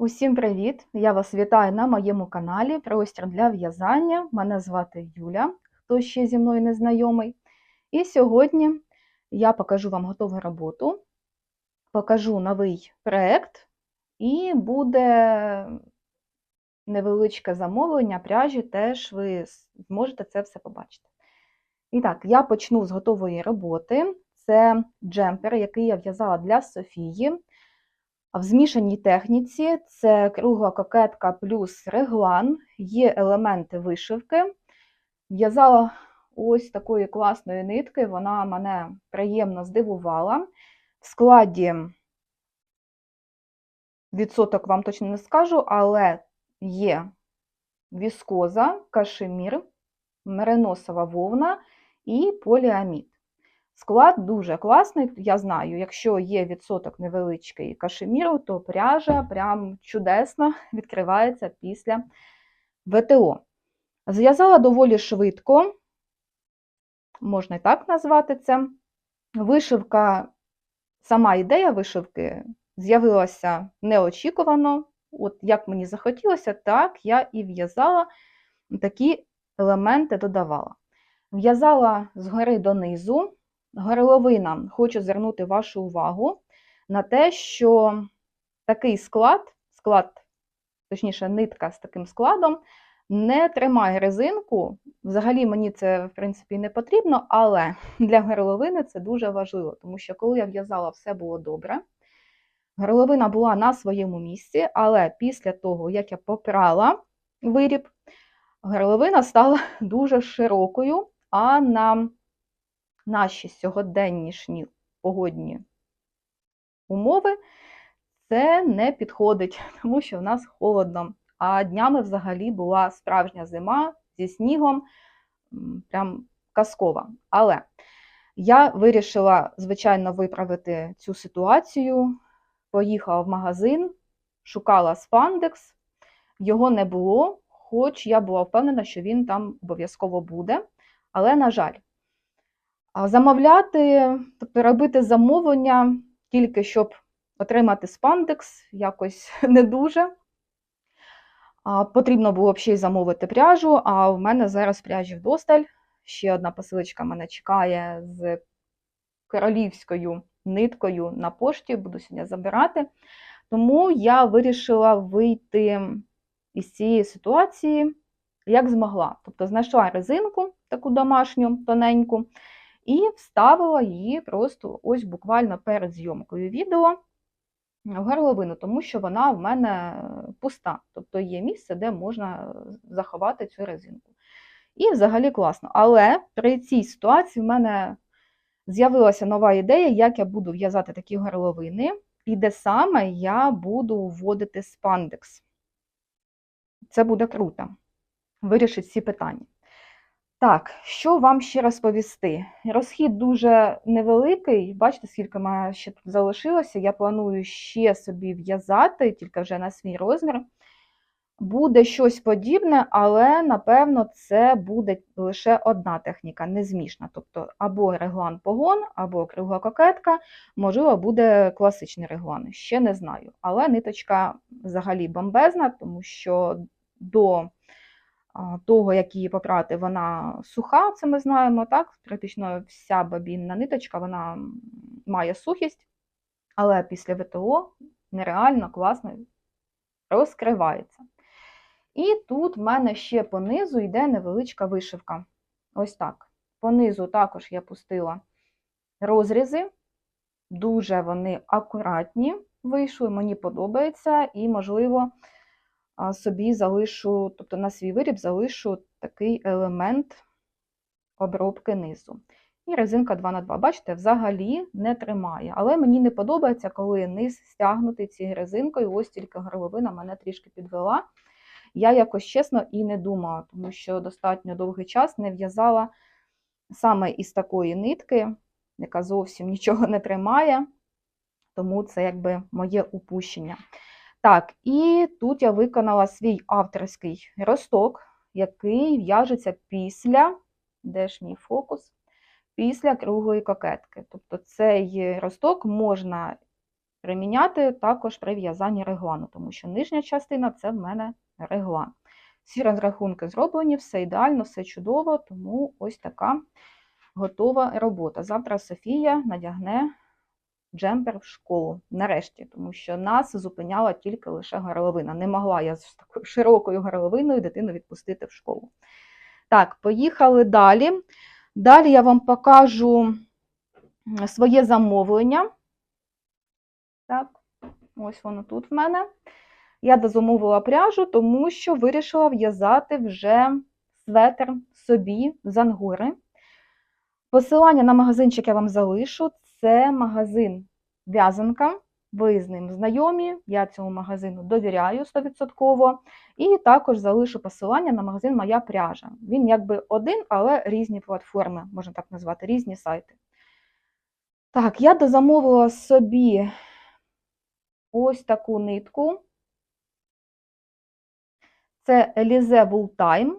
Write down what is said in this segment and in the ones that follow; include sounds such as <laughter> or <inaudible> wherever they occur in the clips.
Усім привіт! Я вас вітаю на моєму каналі Простір для в'язання. Мене звати Юля, хто ще зі мною не знайомий. І сьогодні я покажу вам готову роботу, покажу новий проєкт, і буде невеличке замовлення пряжі, теж ви зможете це все побачити. І так, я почну з готової роботи. Це джемпер, який я в'язала для Софії. А в змішаній техніці це кругла кокетка плюс реглан, є елементи вишивки. В'язала ось такої класної нитки, вона мене приємно здивувала. В складі відсоток вам точно не скажу, але є віскоза, кашемір, мериносова вовна і поліамід. Склад дуже класний, я знаю, якщо є відсоток невеличкий кашеміру, то пряжа прям чудесно <laughs> відкривається після ВТО. Зв'язала доволі швидко, можна і так назвати це. Вишивка, сама ідея вишивки з'явилася неочікувано. От як мені захотілося, так я і в'язала такі елементи додавала. В'язала згори донизу. Горловина, хочу звернути вашу увагу на те, що такий склад, склад, точніше, нитка з таким складом, не тримає резинку. Взагалі мені це, в принципі, не потрібно, але для горловини це дуже важливо, тому що коли я в'язала, все було добре. Горловина була на своєму місці, але після того, як я попрала виріб, горловина стала <laughs> дуже широкою, а на наші сьогоденнішні погодні умови, це не підходить, <laughs> тому що в нас холодно. А днями взагалі була справжня зима зі снігом, прям казкова. Але я вирішила, звичайно, виправити цю ситуацію. Поїхала в магазин, шукала спандекс, його не було, хоч я була впевнена, що він там обов'язково буде. Але, на жаль, Замовляти, тобто робити замовлення тільки щоб отримати спандекс, якось <laughs> не дуже. Потрібно було б ще й замовити пряжу, а в мене зараз пряжі вдосталь. Ще одна посилочка мене чекає з королівською ниткою на пошті, буду сьогодні забирати. Тому я вирішила вийти із цієї ситуації, як змогла. Тобто знайшла резинку, таку домашню, тоненьку і вставила її просто ось буквально перед зйомкою відео в горловину, тому що вона в мене пуста, тобто є місце, де можна заховати цю резинку. І взагалі класно. Але при цій ситуації в мене з'явилася нова ідея, як я буду в'язати такі горловини, і де саме я буду вводити спандекс. Це буде круто. Вирішить всі питання. Так, що вам ще розповісти? Розхід дуже невеликий, бачите, скільки мене ще тут залишилося. Я планую ще собі в'язати, тільки вже на свій розмір. Буде щось подібне, але, напевно, це буде лише одна техніка, незмішна. Тобто або реглан погон, або кругла кокетка, можливо, буде класичний реглан, ще не знаю. Але ниточка взагалі бомбезна, тому що до того, як її попрати, вона суха, це ми знаємо, так? Практично вся бабінна ниточка вона має сухість, але після ВТО нереально класно розкривається. І тут в мене ще понизу йде невеличка вишивка. Ось так. Понизу також я пустила розрізи, дуже вони акуратні вийшли, мені подобається, і, можливо, собі залишу, тобто на свій виріб залишу такий елемент обробки низу. І резинка 2х2. Бачите, взагалі не тримає. Але мені не подобається, коли низ стягнутий цією резинкою, ось тільки горловина мене трішки підвела. Я якось чесно і не думала, тому що достатньо довгий час не в'язала саме із такої нитки, яка зовсім нічого не тримає, тому це якби моє упущення. Так, і тут я виконала свій авторський росток, який в'яжеться після, де ж мій фокус? Після круглої кокетки. Тобто цей росток можна приміняти також при в'язанні реглану, тому що нижня частина це в мене реглан. Всі розрахунки зроблені, все ідеально, все чудово, тому ось така готова робота. Завтра Софія надягне джемпер в школу. Нарешті, тому що нас зупиняла тільки лише горловина. Не могла я з такою широкою горловиною дитину відпустити в школу. Так, поїхали далі. Далі я вам покажу своє замовлення. Так, ось воно тут в мене. Я дозамовила пряжу, тому що вирішила в'язати вже светр собі з ангури. Посилання на магазинчик я вам залишу. Це магазин В'язанка. Ви з ним знайомі, я цьому магазину довіряю 100%. І також залишу посилання на магазин Моя пряжа. Він якби один, але різні платформи, можна так назвати, різні сайти. Так, я дозамовила собі ось таку нитку. Це Wool Time.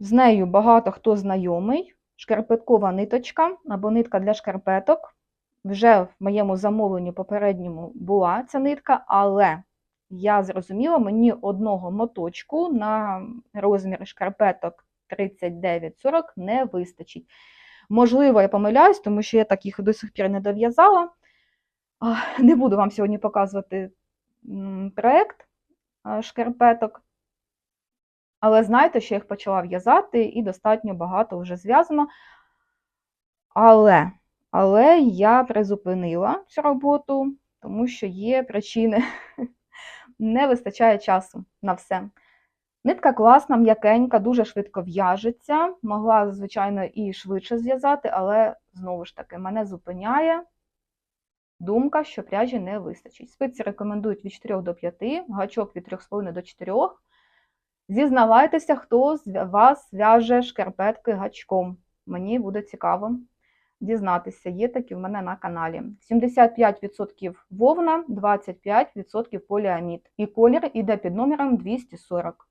З нею багато хто знайомий. Шкарпеткова ниточка або нитка для шкарпеток. Вже в моєму замовленні попередньому була ця нитка, але я зрозуміла, мені одного моточку на розмір шкарпеток 39-40 не вистачить. Можливо, я помиляюсь, тому що я так їх до сих пір не дов'язала. Не буду вам сьогодні показувати проєкт шкарпеток. Але знайте, що я їх почала в'язати, і достатньо багато вже зв'язано. Але, але я призупинила цю роботу, тому що є причини. <laughs> Не вистачає часу на все. Нитка класна, м'якенька, дуже швидко в'яжеться. Могла, звичайно, і швидше зв'язати, але знову ж таки, мене зупиняє думка, що пряжі не вистачить. Спиці рекомендують від 4 до 5, гачок від 3,5 до 4. Зізнавайтеся, хто з вас в'яже шкарпетки гачком. Мені буде цікаво дізнатися, є такі в мене на каналі. 75% вовна, 25% поліамід. І колір іде під номером 240.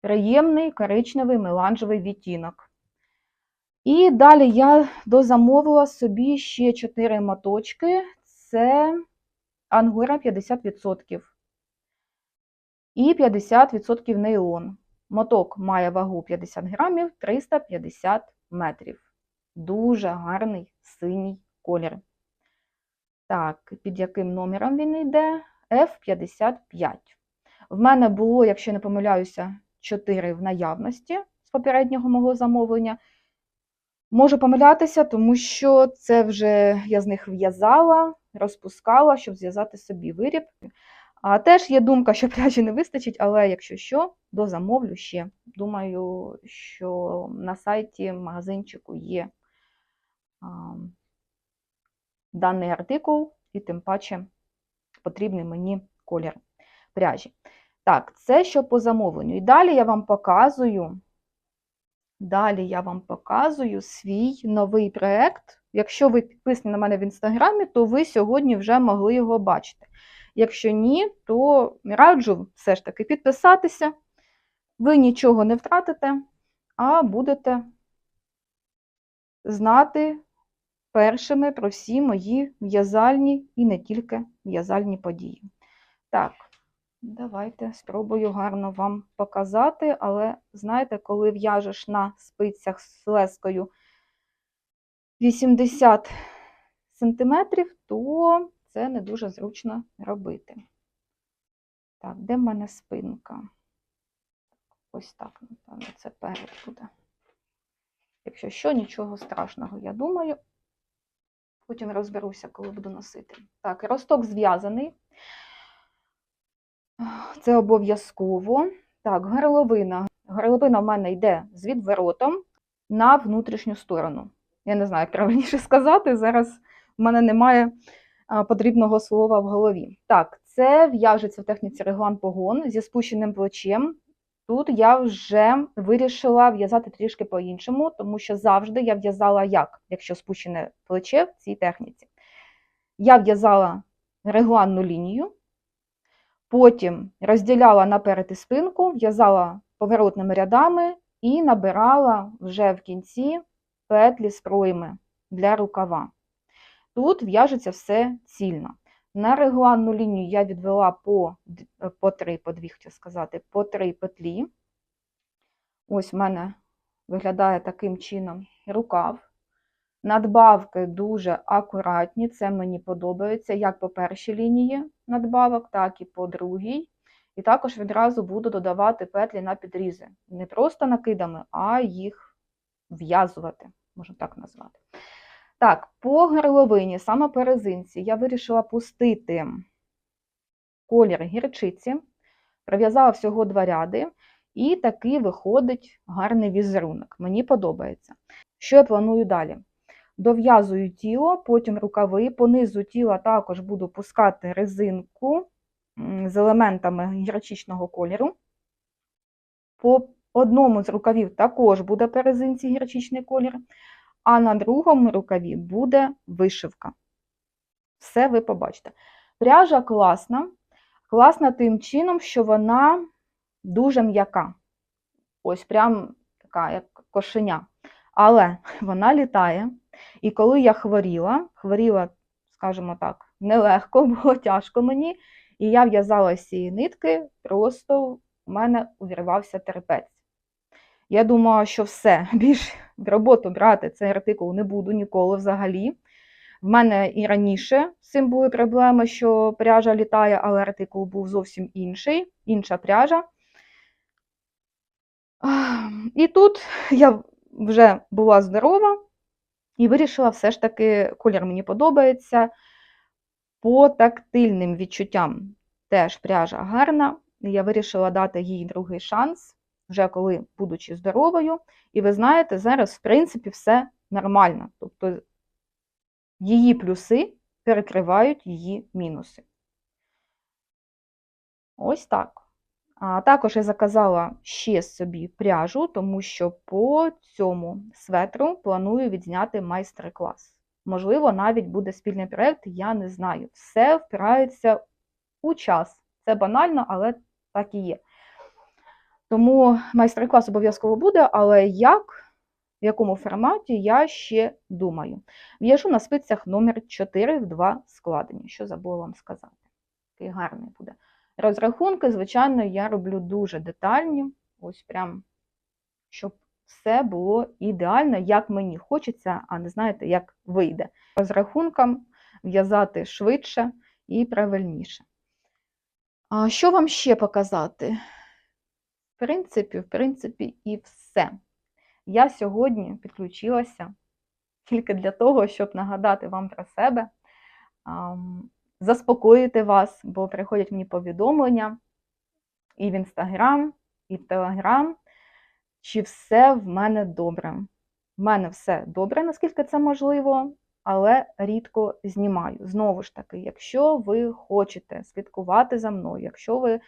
Приємний коричневий меланжевий відтінок. І далі я дозамовила собі ще 4 моточки. Це ангура 50% і 50% нейлон. Моток має вагу 50 грамів 350 метрів. Дуже гарний синій колір. Так, під яким номером він йде? F55. В мене було, якщо не помиляюся, 4 в наявності з попереднього мого замовлення. Можу помилятися, тому що це вже я з них в'язала, розпускала, щоб зв'язати собі виріб. А теж є думка, що <laughs> пряжі не вистачить, але якщо що, дозамовлю ще. Думаю, що на сайті магазинчику є а, даний артикул, і тим паче потрібний мені колір пряжі. Так, це що по замовленню. І далі я вам показую. Далі я вам показую свій новий проєкт. Якщо ви підписані на мене в інстаграмі, то ви сьогодні вже могли його бачити. Якщо ні, то раджу все ж таки підписатися. Ви нічого не втратите, а будете знати першими про всі мої в'язальні і не тільки в'язальні події. Так, давайте спробую гарно вам показати, але знаєте, коли в'яжеш на спицях з лескою 80 см, то це не дуже зручно робити. Так, де в мене спинка? Ось так, напевно, це перед буде. Якщо що, нічого страшного, я думаю. Потім розберуся, коли буду носити. Так, росток зв'язаний. Це обов'язково. Так, горловина. Горловина в мене йде з відворотом на внутрішню сторону. Я не знаю, як правильніше сказати. Зараз в мене немає потрібного слова в голові. Так, це в'яжеться в техніці реглан погон зі спущеним плечем. Тут я вже вирішила в'язати трішки по-іншому, тому що завжди я в'язала як, якщо спущене плече в цій техніці. Я в'язала регланну лінію, потім розділяла наперед і спинку, в'язала поворотними рядами і набирала вже в кінці петлі з пройми для рукава. Тут в'яжеться все цільно. На регланну лінію я відвела по, е, по три, по дві, хотів сказати, по три петлі. Ось в мене виглядає таким чином рукав. Надбавки дуже акуратні, це мені подобається як по першій лінії надбавок, так і по другій. І також відразу буду додавати петлі на підрізи. Не просто накидами, а їх в'язувати, можна так назвати. Так, по горловині, саме по резинці, я вирішила пустити колір гірчиці, пров'язала всього два ряди, і такий виходить гарний візерунок. Мені подобається. Що я планую далі? Дов'язую тіло, потім рукави, по низу тіла також буду пускати резинку з елементами гірчичного кольору. По одному з рукавів також буде по резинці гірчичний колір, а на другому рукаві буде вишивка. Все ви побачите. Пряжа класна, класна тим чином, що вона дуже м'яка. Ось прям така, як кошеня. Але <laughs> вона літає. І коли я хворіла, хворіла, скажімо так, нелегко, <laughs> було тяжко мені, і я в'язала з цієї нитки, просто у мене увірвався терпець. Я думала, що все, <laughs> більше в роботу брати цей артикул не буду ніколи взагалі. В мене і раніше з цим були проблеми, що пряжа літає, але артикул був зовсім інший, інша пряжа. І тут я вже була здорова і вирішила все ж таки, колір мені подобається. По тактильним відчуттям теж пряжа гарна. Я вирішила дати їй другий шанс, вже коли будучи здоровою. І ви знаєте, зараз, в принципі, все нормально. Тобто її плюси перекривають її мінуси. Ось так. А також я заказала ще собі пряжу, тому що по цьому светру планую відзняти майстер-клас. Можливо, навіть буде спільний проєкт, я не знаю. Все впирається у час. Це банально, але так і є. Тому майстер-клас обов'язково буде, але як, в якому форматі, я ще думаю. В'яжу на спицях номер 4 в 2 складення, що забула вам сказати. Такий гарний буде. Розрахунки, звичайно, я роблю дуже детальні, ось прям, щоб все було ідеально, як мені хочеться, а не знаєте, як вийде. Розрахункам в'язати швидше і правильніше. А що вам ще показати? Принципі, в принципі, і все. Я сьогодні підключилася тільки для того, щоб нагадати вам про себе заспокоїти вас, бо приходять мені повідомлення і в Інстаграм, і в Телеграм, чи все в мене добре. В мене все добре, наскільки це можливо, але рідко знімаю. Знову ж таки, якщо ви хочете слідкувати за мною, якщо ви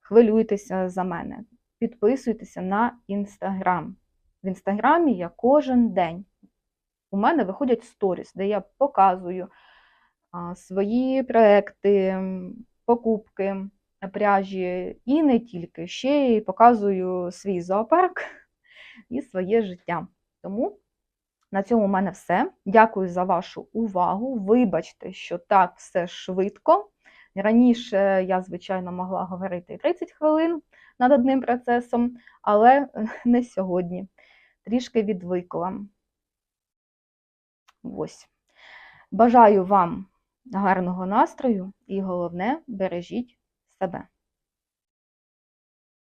хвилюєтеся за мене, підписуйтеся на Інстаграм. В Інстаграмі я кожен день. У мене виходять сторіс, де я показую свої проекти, покупки пряжі і не тільки, ще й показую свій зоопарк <laughs> і своє життя. Тому на цьому в мене все. Дякую за вашу увагу. Вибачте, що так все швидко. Раніше я, звичайно, могла говорити 30 хвилин над одним процесом, але <laughs> не сьогодні. Трішки відвикла. Ось. Бажаю вам гарного настрою і головне бережіть себе.